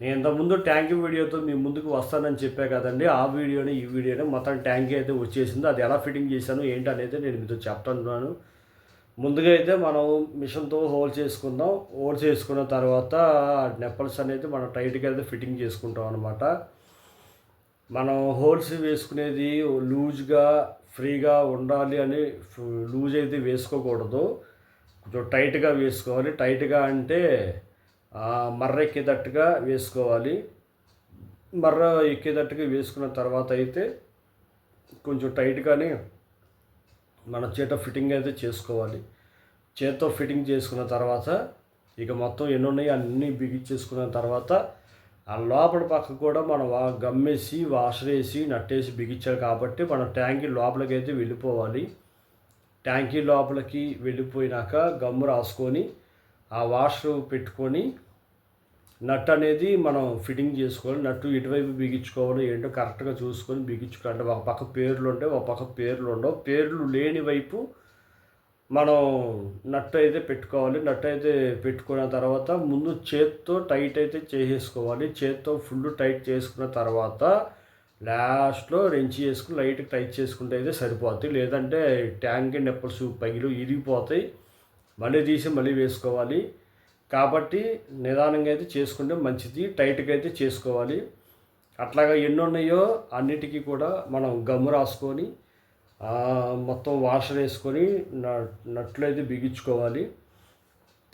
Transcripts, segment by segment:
నేను ఇంతకుముందు ట్యాంక్ వీడియోతో మీ ముందుకు వస్తానని చెప్పా కదండి. ఆ వీడియోని ఈ వీడియోని మొత్తం ట్యాంక్ అయితే వచ్చేసింది. అది ఎలా ఫిట్టింగ్ చేశాను ఏంటి అనేది నేను మీతో చెప్తున్నాను. ముందుగా అయితే మనం మిషన్తో హోల్ చేసుకుందాం. హోల్ చేసుకున్న తర్వాత నెప్పల్స్ అనేది మనం టైట్గా అయితే ఫిట్టింగ్ చేసుకుంటాం అనమాట మనం హోల్స్ వేసుకునేది లూజ్గా ఫ్రీగా ఉండాలి అని లూజ్ అయితే వేసుకోకూడదు. కొంచెం టైట్గా వేసుకోవాలి. టైట్గా అంటే మర్ర ఎక్కేటట్టుగా వేసుకోవాలి. మర్ర ఎక్కేటట్టుగా వేసుకున్న తర్వాత అయితే కొంచెం టైట్గానే మన చేత ఫిట్టింగ్ అయితే చేసుకోవాలి. చేత్తో ఫిట్టింగ్ చేసుకున్న తర్వాత ఇక మొత్తం ఎన్ని ఉన్నాయి అన్నీ బిగించేసుకున్న తర్వాత ఆ లోపల పక్క కూడా మనం వా- గమ్మేసి వాషర్ వేసి నట్టేసి బిగించాలి కాబట్టి మనం ట్యాంకీ లోపలికి అయితే వెళ్ళిపోవాలి. ట్యాంకీ లోపలికి వెళ్ళిపోయినాక గమ్ము రాసుకొని ఆ వాషర్ పెట్టుకొని నట్ అనేది మనం ఫిట్టింగ్ చేసుకోవాలి నట్టు ఇటువైపు బిగించుకోవాలి ఏంటో కరెక్ట్గా చూసుకొని బిగించుకోవాలి అంటే ఒక పక్క పేర్లు ఉంటాయి ఒక పక్క పేర్లు ఉండవు. పేర్లు లేని వైపు మనం నట్టు అయితే పెట్టుకోవాలి. నట్టు అయితే పెట్టుకున్న తర్వాత ముందు చేత్తో టైట్ అయితే చేసేసుకోవాలి. చేత్తో ఫుల్ టైట్ చేసుకున్న తర్వాత లాస్ట్లో రెంచి చేసుకుని లైట్ టైట్ చేసుకుంటే అయితే సరిపోతుంది లేదంటే ట్యాంక్ నెప్పల్స్ పగిలి ఇరిగిపోతాయి. మళ్ళీ తీసి మళ్ళీ వేసుకోవాలి. కాబట్టి నిదానంగా అయితే చేసుకుంటే మంచిది టైట్గా అయితే చేసుకోవాలి. అట్లాగా ఎన్ని ఉన్నాయో అన్నిటికీ కూడా మనం గమ్ము రాసుకొని మొత్తం వాషర్ వేసుకొని న- నట్లు అయితే బిగించుకోవాలి.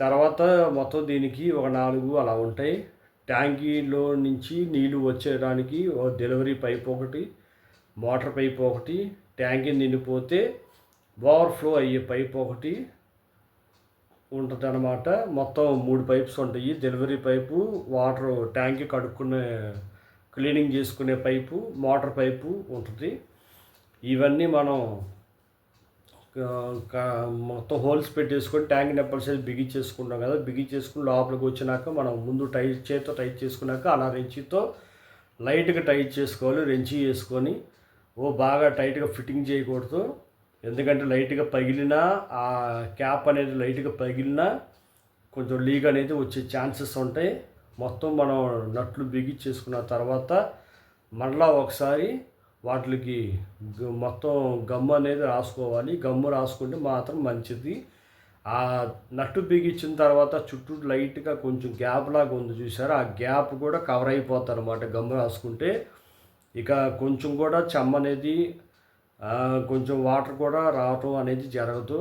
తర్వాత మొత్తం దీనికి ఒక నాలుగు అలా ఉంటాయి. ట్యాంకీలో నుంచి నీళ్ళు వచ్చేయడానికి ఓ డెలివరీ పైప్ ఒకటి మోటార్ పైప్ ఒకటి ట్యాంకీ నిండిపోతే ఓవర్ఫ్లో అయ్యే పైప్ ఒకటి ఉంటుంది అనమాట మొత్తం మూడు పైప్స్ ఉంటాయి. డెలివరీ పైపు వాటర్ ట్యాంక్ కడుక్కునే క్లీనింగ్ చేసుకునే పైపు మోటార్ పైపు ఉంటుంది. ఇవన్నీ మనం మొత్తం హోల్స్ పెట్టేసుకొని ట్యాంక్ నెప్పల్ సైజ్ బిగించేసుకుంటాం కదా. బిగించేసుకుని లోపలికి వచ్చినాక మనం ముందు టైట్ చేతితో టైట్ చేసుకున్నాక అలా రెంచితో లైట్గా టైట్ చేసుకోవాలి. రెంచి వేసుకొని ఓ బాగా టైట్గా ఫిట్టింగ్ చేయకూడదు. ఎందుకంటే లైట్గా పగిలినా ఆ క్యాప్ అనేది లైట్గా పగిలినా కొంచెం లీక్ అనేది వచ్చే ఛాన్సెస్ ఉంటాయి. మొత్తం మనం నట్లు బిగించేసుకున్న తర్వాత మళ్ళా ఒకసారి వాటికి మొత్తం గమ్ము అనేది రాసుకోవాలి. గమ్ము రాసుకుంటే మాత్రం మంచిది. ఆ నట్టు బిగించిన తర్వాత చుట్టూ లైట్గా కొంచెం గ్యాప్ లాగా ఉంది చూసారా? ఆ గ్యాప్ కూడా కవర్ అయిపోతుంది అనమాట గమ్ము రాసుకుంటే. ఇక కొంచెం కూడా చెమ్మ అనేది కొంచెం వాటర్ కూడా రావటం అనేది జరగదు.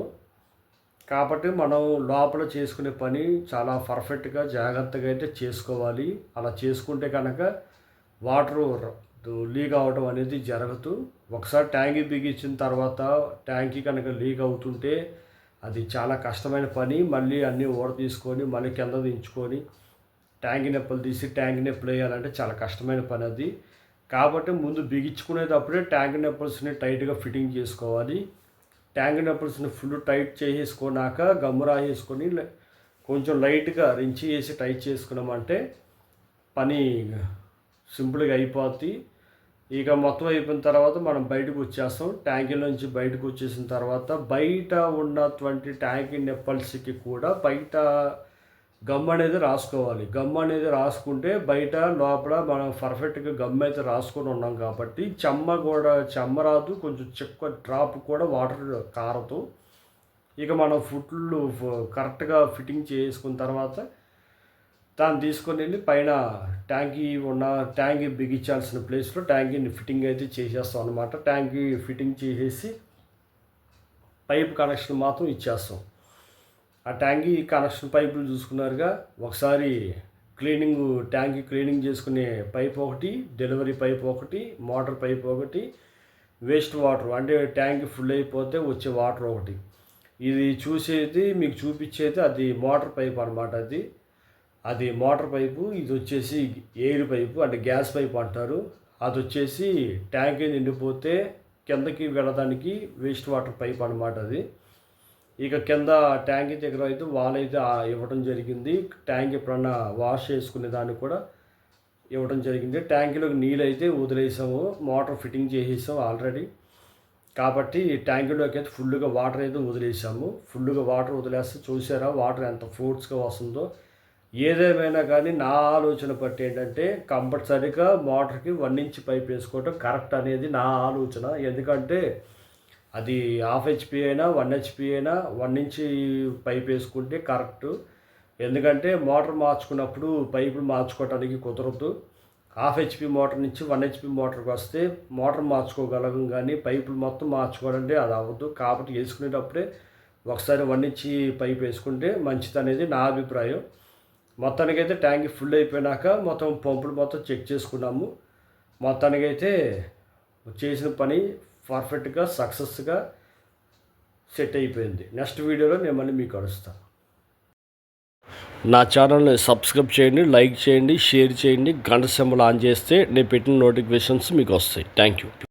కాబట్టి మనం లోపల చేసుకునే పని చాలా పర్ఫెక్ట్గా జాగ్రత్తగా అయితే చేసుకోవాలి. అలా చేసుకుంటే కనుక వాటర్ లీక్ అవడం అనేది జరగదు. ఒకసారి ట్యాంకీ బిగించిన తర్వాత ట్యాంకీ కనుక లీక్ అవుతుంటే అది చాలా కష్టమైన పని. మళ్ళీ అన్నీ ఓడ తీసుకొని మళ్ళీ కింద దించుకొని ట్యాంక్ నొప్పులు తీసి ట్యాంక్ నొప్పులు వేయాలంటే చాలా కష్టమైన పని అది. కాబట్టి ముందు బిగించుకునేటప్పుడే ట్యాంక్ నెప్పల్స్ని టైట్గా ఫిట్టింగ్ చేసుకోవాలి. ట్యాంక్ నెప్పల్స్ని ఫుల్ టైట్ చేసేసుకున్నాక గమ్ము రాసేసుకొని కొంచెం లైట్గా రించి వేసి టైట్ చేసుకున్నామంటే పని సింపుల్గా అయిపోద్ది. ఇక మొత్తం అయిపోయిన తర్వాత మనం బయటకు వచ్చేస్తాం. ట్యాంకీ నుంచి బయటకు వచ్చేసిన తర్వాత బయట ఉన్నటువంటి ట్యాంకీ నెప్పల్స్కి కూడా బయట గమ్ అనేది రాసుకోవాలి. గమ్ అనేది రాసుకుంటే బయట లోపల మనం పర్ఫెక్ట్గా గమ్ అయితే రాసుకొని ఉన్నాం కాబట్టి చెమ్మ కూడా చెమ్మ రాదు కొంచెం చెక్క డ్రాప్ కూడా వాటర్ కారదు ఇక మనం ఫుట్లు కరెక్ట్గా ఫిట్టింగ్ చేసుకున్న తర్వాత దాన్ని తీసుకొని వెళ్ళి పైన ట్యాంకీ ఉన్న ట్యాంకీ బిగించాల్సిన ప్లేస్లో ట్యాంకీని ఫిట్టింగ్ అయితే చేసేస్తాం అనమాట ట్యాంకీ ఫిట్టింగ్ చేసేసి పైప్ కనెక్షన్ మాత్రం ఇచ్చేస్తాం. ఆ ట్యాంకీ కనెక్షన్ పైపులు చూసుకున్నారుగా. ఒకసారి క్లీనింగ్ ట్యాంకీ క్లీనింగ్ చేసుకునే పైప్ ఒకటి డెలివరీ పైప్ ఒకటి మోటార్ పైప్ ఒకటి వేస్ట్ వాటర్ అంటే ట్యాంక్ ఫుల్ అయిపోతే వచ్చే వాటర్ ఒకటి. ఇది చూసేది మీకు చూపించేది అది మోటార్ పైప్ అనమాట అది. అది మోటార్ పైపు ఇది వచ్చేసి ఎయిర్ పైపు అంటే గ్యాస్ పైప్ అంటారు. అది వచ్చేసి ట్యాంక్ నిండిపోతే కిందకి వెళ్ళడానికి వేస్ట్ వాటర్ పైప్ అనమాట అది. ఇక కింద ట్యాంక్ దగ్గర అయితే వాల్ అయితే ఇవ్వడం జరిగింది. ట్యాంక్ ఎప్పుడన్నా వాష్ చేసుకునే దాన్ని కూడా ఇవ్వడం జరిగింది. ట్యాంకీలోకి నీళ్ళు అయితే వదిలేసాము. మోటార్ ఫిట్టింగ్ చేసేసాం ఆల్రెడీ. కాబట్టి ట్యాంకీలోకి అయితే ఫుల్గా వాటర్ అయితే వదిలేసాము. ఫుల్గా వాటర్ వదిలేస్తే చూసారా వాటర్ ఎంత ఫోర్స్గా వస్తుందో. ఏదేమైనా కానీ నా ఆలోచన బట్టి ఏంటంటే కంపల్సరీగా మోటార్కి వన్ ఇంచ్ పైప్ వేసుకోవటం కరెక్ట్ అనేది నా ఆలోచన. ఎందుకంటే అది హాఫ్ హెచ్పి అయినా వన్ హెచ్పి అయినా వన్ నుంచి పైప్ వేసుకుంటే కరెక్ట్ ఎందుకంటే మోటార్ మార్చుకున్నప్పుడు పైపులు మార్చుకోవటానికి కుదరదు. హాఫ్ హెచ్పి మోటార్ నుంచి వన్ హెచ్పి మోటార్కి వస్తే మోటార్ మార్చుకోగలం కానీ పైపులు మొత్తం మార్చుకోవాలంటే అది అవ్వదు. కాబట్టి వేసుకునేటప్పుడే ఒకసారి వన్ ఇంచి పైప్ వేసుకుంటే మంచిది అనేది నా అభిప్రాయం. మొత్తానికైతే ట్యాంక్ ఫుల్ అయిపోయినాక మొత్తం పంపులు మొత్తం చెక్ చేసుకున్నాము. మొత్తానికైతే చేసిన పని పర్ఫెక్ట్గా సక్సెస్గా సెట్ అయిపోయింది. నెక్స్ట్ వీడియోలో నేను మళ్ళీ మీకు కలుస్తాను నా ఛానల్ని సబ్స్క్రైబ్ చేయండి లైక్ చేయండి షేర్ చేయండి. గంట సింబల్ ఆన్ చేస్తే నేను పెట్టిన నోటిఫికేషన్స్ మీకు వస్తాయి. Thank you